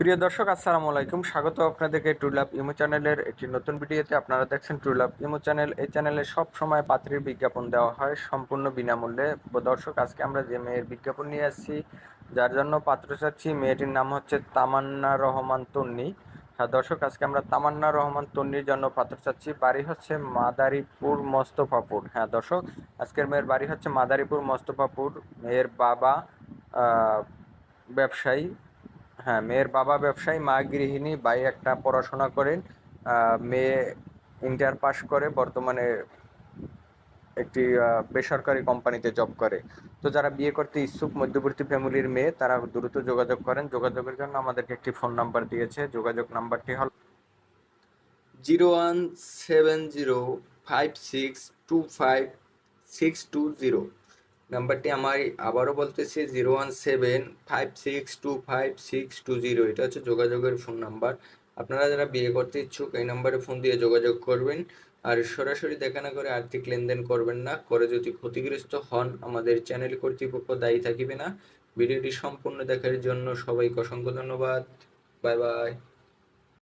প্রিয় দর্শক, আসসালামু আলাইকুম। স্বাগত আপনাদেরকে টুলাপ ইমো চ্যানেলের একটি নতুন ভিডিওতে আপনারা দেখছেন টুলাপ ইমো চ্যানেল এই চ্যানেলে সব সময় পাত্রীর বিজ্ঞাপন দেওয়া হয় সম্পূর্ণ বিনামূল্যে। দর্শক, আজকে আমরা যে মেয়ের বিজ্ঞাপন নিয়ে আসছি, যার জন্য পাত্র চাচ্ছি, মেয়েটির নাম হচ্ছে তামান্না রহমান তন্নি। হ্যাঁ দর্শক, আজকে আমরা তামান্না রহমান তন্নির জন্য পাত্র চাচ্ছি। বাড়ি হচ্ছে মাদারীপুর মোস্তফাপুর। হ্যাঁ দর্শক, আজকের মেয়ের বাড়ি হচ্ছে মাদারীপুর মোস্তফাপুর। মেয়ের বাবা ব্যবসায়ী। হ্যাঁ মেয়ের বাবা ব্যবসায়ী, মা গৃহিণী, ভাই একটা পড়াশোনা করেন। মেয়ে ইন্টার পাস করে, বর্তমানে একটি বেসরকারি কোম্পানিতে জব করে। তো যারা বিয়ে করতে ইচ্ছুক, মধ্যবর্তী ফ্যামিলির মেয়ে, তারা দ্রুত যোগাযোগ করেন। যোগাযোগের জন্য আমাদেরকে একটি ফোন নাম্বার দিয়েছে। যোগাযোগ নাম্বারটি হল zero one seven zero five six two five six two zero. নাম্বারটি আমার আবারও বলতেছি zero one seven five six two five six two zero. এটা হচ্ছে যোগাযোগের ফোন নাম্বার আপনারা যারা বিয়ে করতে ইচ্ছুক, এই নাম্বারে ফোন দিয়ে যোগাযোগ করবেন। আর সরাসরি দেখা না করে আর্থিক লেনদেন করবেন না। করে যদি ক্ষতিগ্রস্ত হন, আমাদের চ্যানেল কর্তৃপক্ষ দায়ী থাকিবে না। ভিডিওটি সম্পূর্ণ দেখার জন্য সবাইকে অসংখ্য ধন্যবাদ। Bye bye.